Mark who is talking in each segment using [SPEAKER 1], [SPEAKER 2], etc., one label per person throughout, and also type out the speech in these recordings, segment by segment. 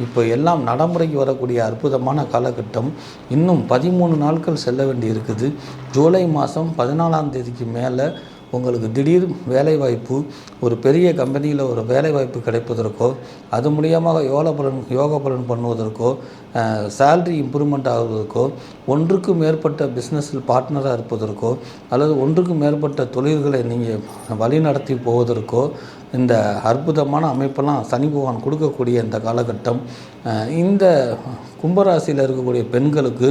[SPEAKER 1] இப்போ எல்லாம் நடைமுறைக்கு வரக்கூடிய அற்புதமான காலகட்டம் இன்னும் பதிமூணு நாட்கள் செல்ல வேண்டி இருக்குது ஜூலை மாதம் பதினாலாம் தேதிக்கு மேலே உங்களுக்கு திடீர் வேலைவாய்ப்பு ஒரு பெரிய கம்பெனியில் ஒரு வேலைவாய்ப்பு கிடைப்பதற்கோ அது மூலியமாக யோக பலன் யோக பலன் பண்ணுவதற்கோ சேல்ரி இம்ப்ரூவ்மெண்ட் ஆகுவதற்கோ ஒன்றுக்கு மேற்பட்ட பிஸ்னஸில் பார்ட்னராக இருப்பதற்கோ அல்லது ஒன்றுக்கு மேற்பட்ட தொழில்களை நீங்கள் வழிநடத்தி போவதற்கோ இந்த அற்புதமான அமைப்பெல்லாம் சனி பகவான் கொடுக்கக்கூடிய இந்த காலகட்டம் இந்த கும்பராசியில் இருக்கக்கூடிய பெண்களுக்கு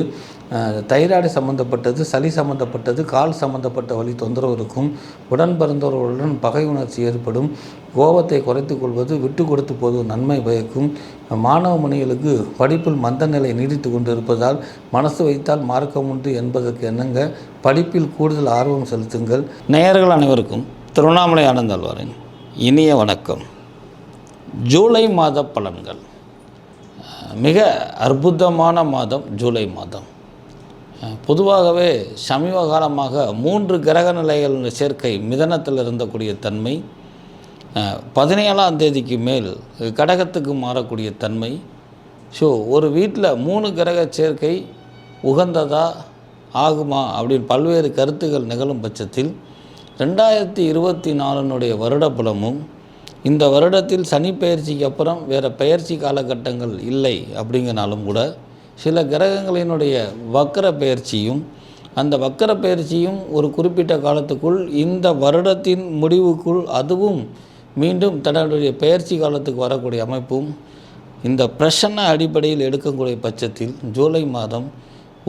[SPEAKER 1] தைராய்டு சம்மந்தப்பட்டது சளி சம்மந்தப்பட்டது கால் சம்மந்தப்பட்ட வழி தொந்தரவு இருக்கும். உடன் பிறந்தவர்களுடன் பகை உணர்ச்சி ஏற்படும். கோபத்தை குறைத்து கொள்வது விட்டு கொடுத்து போது நன்மை பயக்கும். மாணவ மணிகளுக்கு படிப்பில் மந்த நிலை நீடித்து கொண்டு இருப்பதால் மனசு வைத்தால் மார்க்கம் உண்டு என்பதற்கு என்னங்க படிப்பில் கூடுதல் ஆர்வம் செலுத்துங்கள். நேயர்கள் அனைவருக்கும் திருவண்ணாமலை ஆனந்தாழ்வாரின் இனிய வணக்கம். ஜூலை மாத பலன்கள். மிக அற்புதமான மாதம் ஜூலை மாதம். பொதுவாகவே சமீப காலமாக மூன்று கிரக நிலைகள் சேர்க்கை மிதனத்தில் இருந்தக்கூடிய தன்மை பதினேழாம் தேதிக்கு மேல் கடகத்துக்கு மாறக்கூடிய தன்மை. ஸோ ஒரு வீட்டில் மூணு கிரக சேர்க்கை உகந்ததா ஆகுமா அப்படின்னு பல்வேறு கருத்துக்கள் நிகழும் பட்சத்தில் ரெண்டாயிரத்தி இருபத்தி நாலுனுடைய வருட புலமும் இந்த வருடத்தில் சனி பயிற்சிக்கு அப்புறம் வேறு பயிற்சி காலகட்டங்கள் இல்லை அப்படிங்கனாலும் கூட சில கிரகங்களினுடைய வக்கர பயிற்சியும் அந்த வக்கர பயிற்சியும் ஒரு குறிப்பிட்ட காலத்துக்குள் இந்த வருடத்தின் முடிவுக்குள் அதுவும் மீண்டும் தன்னுடைய பயிற்சி காலத்துக்கு வரக்கூடிய அமைப்பும் இந்த பிரசன்ன அடிப்படையில் எடுக்கக்கூடிய பட்சத்தில் ஜூலை மாதம்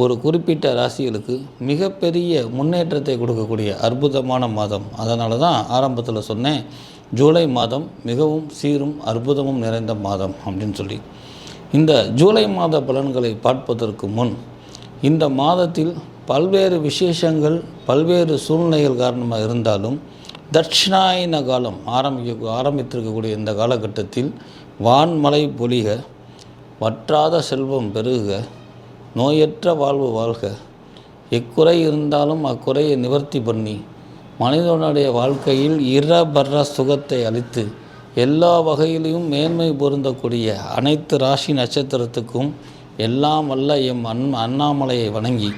[SPEAKER 1] ஒரு குறிப்பிட்ட ராசிகளுக்கு மிகப்பெரிய முன்னேற்றத்தை கொடுக்கக்கூடிய அற்புதமான மாதம். அதனால தான் ஆரம்பத்தில் சொன்னேன் ஜூலை மாதம் மிகவும் சீரும் அற்புதமும் நிறைந்த மாதம் அப்படின்னு சொல்லி. இந்த ஜூலை மாத பலன்களை பார்ப்பதற்கு முன் இந்த மாதத்தில் பல்வேறு விசேஷங்கள் பல்வேறு சூழ்நிலைகள் காரணமாக இருந்தாலும் தட்சிணாயன காலம் ஆரம்பிக்க ஆரம்பித்திருக்கக்கூடிய இந்த காலகட்டத்தில் வான்மலை பொலிக வற்றாத செல்வம் பெருக நோயற்ற வாழ்வு வாழ்க. எக்குறை இருந்தாலும் அக்குறையை நிவர்த்தி பண்ணி மனிதனுடைய வாழ்க்கையில் இரபர சுகத்தை அளித்து எல்லா வகையிலையும் மேன்மை பொருந்தக்கூடிய அனைத்து ராசி நட்சத்திரத்துக்கும் எல்லாம் வல்ல எம் அன் அண்ணாமலையை வணங்கி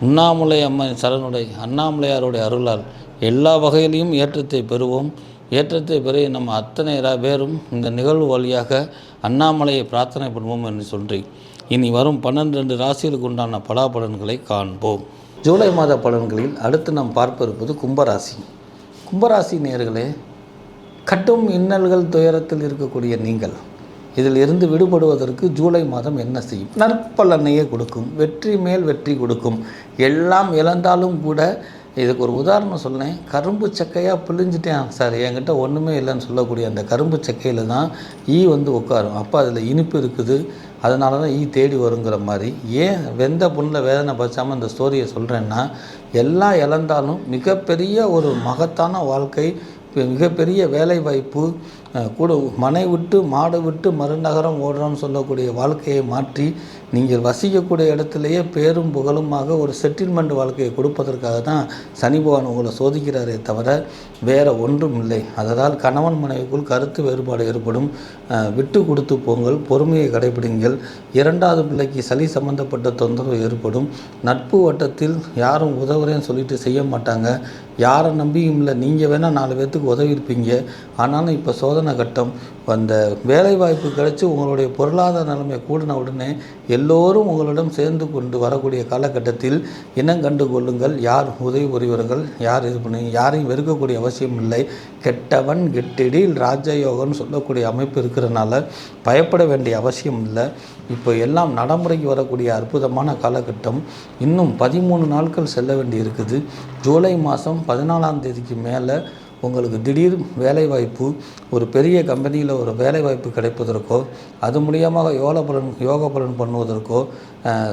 [SPEAKER 1] உண்ணாமலை அம்மன் சரணுடைய அண்ணாமலையாருடைய அருளால் எல்லா வகையிலையும் ஏற்றத்தை பெறுவோம். ஏற்றத்தை பெற நம்ம அத்தனை பேரும் இந்த நிகழ்வு வழியாக அண்ணாமலையை பிரார்த்தனை பண்ணுவோம் என்று சொல்கிறேன் இனி வரும் பன்னெண்டு ராசிகளுக்கு உண்டான பலாபலன்களை காண்போம். ஜூலை மாத பலன்களில் அடுத்து நாம் பார்ப்ப இருப்பது கும்பராசி. கும்பராசி நேர்களே கட்டும் இன்னல்கள் துயரத்தில் இருக்கக்கூடிய நீங்கள் இதில் இருந்து விடுபடுவதற்கு ஜூலை மாதம் என்ன செய்யும்? நற்பலனையே கொடுக்கும் வெற்றி மேல் வெற்றி கொடுக்கும். எல்லாம் இழந்தாலும் கூட இதுக்கு ஒரு உதாரணம் சொன்னேன் கரும்பு சக்கையாக பிழிஞ்சிட்டேன் சார். என்கிட்ட ஒன்றுமே இல்லைன்னு சொல்லக்கூடிய அந்த கரும்பு சக்கையில் தான் ஈ வந்து உட்காரும். அப்போ அதில் இனிப்பு இருக்குது. அதனால தான் ஈ தேடி வருங்கிற மாதிரி. ஏன் வெந்த புண்ணில் வேதனை பச்சாமல் இந்த ஸ்டோரியை சொல்கிறேன்னா எல்லாம் இழந்தாலும் மிகப்பெரிய ஒரு மகத்தான வாழ்க்கை மிகப்பெரிய வேலை வாய்ப்பு கூட மனை விட்டு மாடு விட்டு மறுநகரம் ஓடுறோம்னு சொல்லக்கூடிய வாழ்க்கையை மாற்றி நீங்கள் வசிக்கக்கூடிய இடத்துலையே பேரும் புகழுமாக ஒரு செட்டில்மெண்ட் வாழ்க்கையை கொடுப்பதற்காக தான் சனி பகவான் உங்களை சோதிக்கிறாரே தவிர வேறு ஒன்றும் இல்லை. அதனால் கணவன் மனைவிக்குள் கருத்து வேறுபாடு ஏற்படும். விட்டு கொடுத்து போங்கள் பொறுமையை கடைபிடிங்கள். இரண்டாவது பிள்ளைக்கு சளி சம்பந்தப்பட்ட தொந்தரவு ஏற்படும். நட்பு வட்டத்தில் யாரும் உதவுறேன்னு சொல்லிட்டு செய்ய மாட்டாங்க. யாரை நம்பியும் இல்லை நீங்கள் வேணால் நாலு பேர்த்துக்கு உதவி இருப்பீங்க ஆனாலும் இப்போ சோதனை கட்டம் அந்த வேலைவாய்ப்பு கிடச்சி கிடைச்சி உங்களுடைய பொருளாதார நிலைமை கூடின உடனே எல்லோரும் உங்களிடம் சேர்ந்து கொண்டு வரக்கூடிய காலகட்டத்தில் இனம் கண்டு கொள்ளுங்கள். யார் உதவி புரிவர்கள் யார் இது பண்ணி யாரையும் வெறுக்கக்கூடிய அவசியம் இல்லை. கெட்டவன் கெட்டிடில் ராஜயோகம்னு சொல்லக்கூடிய அமைப்பு இருக்கிறனால பயப்பட வேண்டிய அவசியம் இல்லை. இப்போ எல்லாம் நடைமுறைக்கு வரக்கூடிய அற்புதமான காலகட்டம் இன்னும் பதிமூணு நாட்கள் செல்ல வேண்டி இருக்குது ஜூலை மாதம் பதினாலாம் தேதிக்கு மேலே உங்களுக்கு திடீர் வேலைவாய்ப்பு ஒரு பெரிய கம்பெனியில் ஒரு வேலைவாய்ப்பு கிடைப்பதற்கோ அது மூலியமாக யோக பலன் யோக பலன் பண்ணுவதற்கோ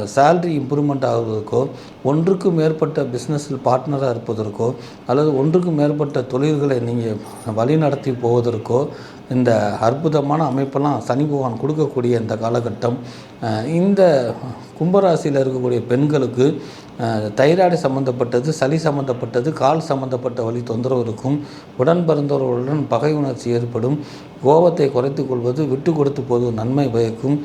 [SPEAKER 1] சேல்ரி இம்ப்ரூவ்மெண்ட் ஆகுவதற்கோ ஒன்றுக்கு மேற்பட்ட பிஸ்னஸில் பார்ட்னராக இருப்பதற்கோ அல்லது ஒன்றுக்கு மேற்பட்ட தொழில்களை நீங்கள் வழிநடத்தி போவதற்கோ இந்த அற்புதமான அமைப்பெல்லாம் சனி பகவான் கொடுக்கக்கூடிய இந்த காலகட்டம் இந்த கும்பராசியில் இருக்கக்கூடிய பெண்களுக்கு தைராய்டு சம்மந்தப்பட்டது சளி சம்மந்தப்பட்டது கால் சம்மந்தப்பட்ட வழி தொந்தரவு இருக்கும். உடன் பிறந்தவர்களுடன் பகை உணர்ச்சி ஏற்படும். கோபத்தை குறைத்து கொள்வது விட்டு கொடுத்து போது நன்மை பயக்கும்.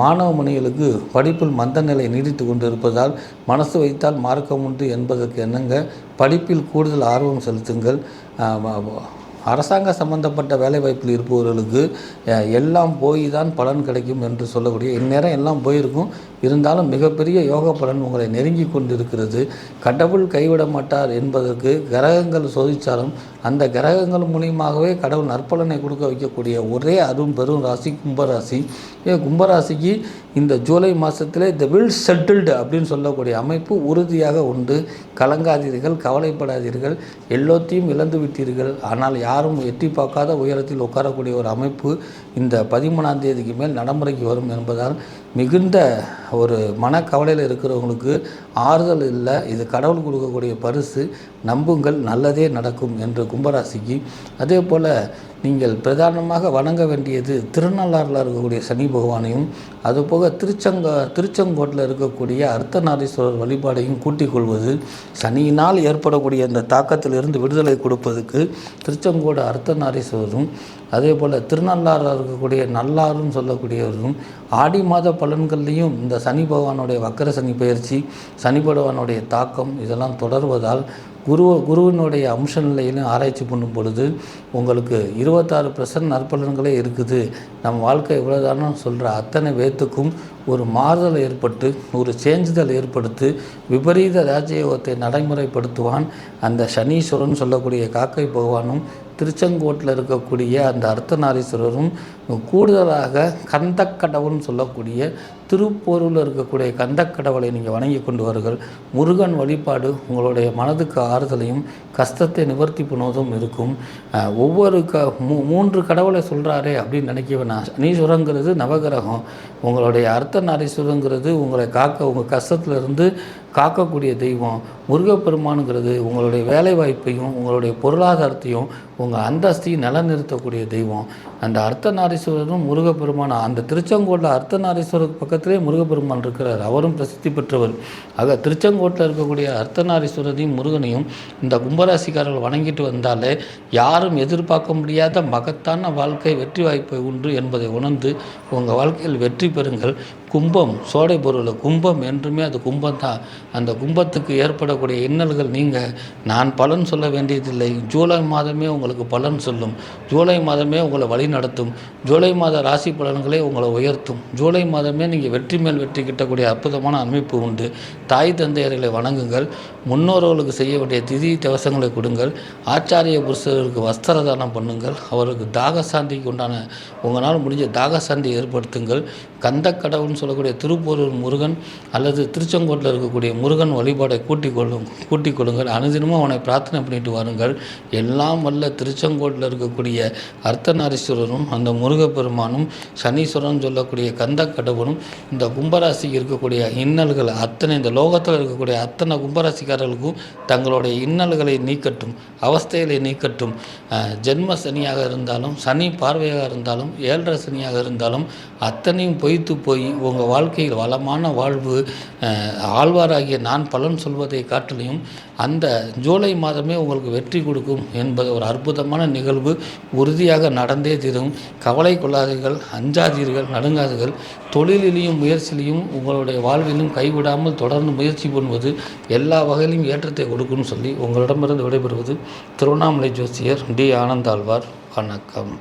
[SPEAKER 1] மாணவ மணிகளுக்கு படிப்பில் மந்த நிலை நீடித்து கொண்டிருப்பதால் மனசு வைத்தால் மார்க்கம் உண்டு என்பதற்கு என்னங்க படிப்பில் கூடுதல் ஆர்வம் செலுத்துங்கள். அரசாங்க சம்பந்தப்பட்ட வேலைவாய்ப்பில் இருப்பவர்களுக்கு எல்லாம் போய் தான் பலன் கிடைக்கும் என்று சொல்லக்கூடிய இந்நேரம் எல்லாம் போயிருக்கும். இருந்தாலும் மிகப்பெரிய யோக பலன் உங்களை நெருங்கி கொண்டிருக்கிறது. கடவுள் கைவிட மாட்டார் என்பதற்கு கிரகங்கள் சோதித்தாலும் அந்த கிரகங்கள் மூலியமாகவே கடவுள் நற்பலனை கொடுக்க வைக்கக்கூடிய ஒரே அரும் பெரும் ராசி கும்பராசி. கும்பராசிக்கு இந்த ஜூலை மாதத்திலே த வில் செட்டில்டு அப்படின்னு சொல்லக்கூடிய அமைப்பு உறுதியாக உண்டு. கலங்காதீர்கள் கவலைப்படாதீர்கள். எல்லாத்தையும் இழந்து விட்டீர்கள் ஆனால் யார் யாரும் எட்டி பார்க்காத உயரத்தில் உட்காரக்கூடிய ஒரு அமைப்பு இந்த பதிமூணாம் தேதிக்கு மேல் நடைமுறைக்கு வரும் என்பதால் மிகுந்த ஒரு மனக்கவலையில் இருக்கிறவங்களுக்கு ஆறுதல் இல்லை. இது கடவுள் கொடுக்கக்கூடிய பரிசு. நம்புங்கள் நல்லதே நடக்கும் என்று கும்பராசிக்கு. அதே போல் நீங்கள் பிரதானமாக வணங்க வேண்டியது திருநள்ளாறில் இருக்கக்கூடிய சனி பகவானையும் அதுபோக திருச்சங்க திருச்செங்கோட்டில் இருக்கக்கூடிய அர்த்தநாரீஸ்வரர் வழிபாடையும் கூட்டிக் கொள்வது சனியினால் ஏற்படக்கூடிய அந்த தாக்கத்திலிருந்து விடுதலை கொடுப்பதுக்கு திருச்செங்கோடு அர்த்தநாரீஸ்வரரும் அதே போல் திருநள்ளாறில் இருக்கக்கூடிய நல்லாரும் சொல்லக்கூடியவரும் ஆடி மாத பலன்கள்லேயும் இந்த சனி பகவானுடைய வக்கர சனி பயிற்சி சனி பகவானுடைய தாக்கம் இதெல்லாம் தொடர்வதால் குரு குருவினுடைய அம்ச நிலையிலும் ஆராய்ச்சி பண்ணும் பொழுது உங்களுக்கு இருபத்தாறு பர்சன்ட் நற்பலன்களே இருக்குது. நம் வாழ்க்கை இவ்வளோதானு சொல்கிற அத்தனை பேத்துக்கும் ஒரு மாறுதல் ஏற்பட்டு ஒரு சேஞ்சுதல் ஏற்படுத்தி விபரீத ராஜயோகத்தை நடைமுறைப்படுத்துவான் அந்த சனீஸ்வரன் சொல்லக்கூடிய காக்கை பகவானும் திருச்செங்கோட்டில் இருக்கக்கூடிய அந்த அர்த்தநாரீஸ்வரரும் கூடுதலாக கந்தக்கடவுள்னு சொல்லக்கூடிய திருப்போரூரில் இருக்கக்கூடிய கந்தக்கடவுளை நீங்கள் வணங்கி கொண்டு வருங்கள். முருகன் வழிபாடு உங்களுடைய மனதுக்கு ஆறுதலையும் கஷ்டத்தை நிவர்த்தி பண்ணுவதும் இருக்கும். ஒவ்வொரு க மூ மூன்று கடவுளை சொல்கிறாரே அப்படின்னு நினைக்க வேணாம் சனீஸ்வரங்கிறது நவகிரகம். உங்களுடைய அர்த்த அர்த்தநாரீஸ்வரங்கிறது உங்களை காக்க உங்கள் கஷ்டத்திலிருந்து காக்கக்கூடிய தெய்வம். முருகப்பெருமானுங்கிறது உங்களுடைய வேலைவாய்ப்பையும் உங்களுடைய பொருளாதாரத்தையும் உங்கள் அந்தஸ்தையும் நிலநிறுத்தக்கூடிய தெய்வம். அந்த அர்த்தநாரீஸ்வரரும் முருகப்பெருமான் அந்த திருச்செங்கோட்டில் அர்த்தநாரீஸ்வரர் பக்கத்திலே முருகப்பெருமான் இருக்கிறார். அவரும் பிரசித்தி பெற்றவர். ஆக திருச்செங்கோட்டில் இருக்கக்கூடிய அர்த்தநாரீஸ்வரரையும் முருகனையும் இந்த கும்பராசிக்காரர்கள் வணங்கிட்டு வந்தாலே யாரும் எதிர்பார்க்க முடியாத மகத்தான வாழ்க்கை வெற்றி வாய்ப்பு உண்டு என்பதை உணர்ந்து உங்கள் வாழ்க்கையில் வெற்றி பெறுங்கள். கும்பம் சோடை பொருள் கும்பம் என்றுமே அது கும்பம் தான். அந்த கும்பத்துக்கு ஏற்படக்கூடிய இன்னல்கள் நீங்கள் நான் பலன் சொல்ல வேண்டியதில்லை. ஜூலை மாதமே உங்களுக்கு பலன் சொல்லும். ஜூலை மாதமே உங்களை வழி நடத்தும். ஜூலை மாத ராசி பலன்களே உங்களை உயர்த்தும். ஜூலை மாதமே நீங்கள் வெற்றி மேல் வெற்றி கிட்டக்கூடிய அற்புதமான அமைப்பு உண்டு. தாய் தந்தையர்களை வணங்குங்கள். முன்னோர்களுக்கு செய்ய வேண்டிய திதி தவசங்களை கொடுங்கள். ஆச்சாரிய புருஷர்களுக்கு வஸ்திர தானம் பண்ணுங்கள். அவருக்கு தாகசாந்திக்கு உண்டான உங்களால் முடிஞ்ச தாகசாந்தி ஏற்படுத்துங்கள். கந்தக்கடவுள்னு சொல்லக்கூடிய திருப்போரூர் முருகன் அல்லது திருச்செங்கோட்டில் இருக்கக்கூடிய முருகன் வழிபாடை கூட்டிக் கொள்ளும் கூட்டிக் கொள்ளுங்கள். அனுதினமும் அவனை பிரார்த்தனை பண்ணிட்டு வாருங்கள். எல்லாம் வல்ல திருச்செங்கோட்டில் இருக்கக்கூடிய அர்த்தநாரீஸ்வரரும் அந்த முருகப்பெருமானும் சனீஸ்வரன் சொல்லக்கூடிய கந்த கடவுளும் இந்த கும்பராசிக்கு இருக்கக்கூடிய இன்னல்கள் அத்தனை இந்த லோகத்தில் இருக்கக்கூடிய அத்தனை கும்பராசிக்காரர்களுக்கும் தங்களுடைய இன்னல்களை நீக்கட்டும் அவஸ்தைகளை நீக்கட்டும். ஜென்ம சனியாக இருந்தாலும் சனி பார்வையாக இருந்தாலும் ஏழரை சனியாக இருந்தாலும் அத்தனையும் பொய்த்து போய் உங்கள் வாழ்க்கையில் வளமான வாழ்வு ஆழ்வாராகிய நான் பலன் சொல்வதை காட்டிலையும் அந்த ஜூலை மாதமே உங்களுக்கு வெற்றி கொடுக்கும் என்பது ஒரு அற்புதமான நிகழ்வு. உறுதியாக நடந்தே தீரும். கவலை கொள்ளாதீர்கள் அஞ்சாதீர்கள் நடுங்காதீர்கள். தொழிலிலையும் முயற்சியிலையும் உங்களுடைய வாழ்விலும் கைவிடாமல் தொடர்ந்து முயற்சி பண்ணுவது எல்லா வகையிலும் ஏற்றத்தை கொடுக்கும்னு சொல்லி உங்களிடமிருந்து விடைபெறுவது திருவண்ணாமலை ஜோசியர் டி. ஆனந்தாழ்வார். வணக்கம்.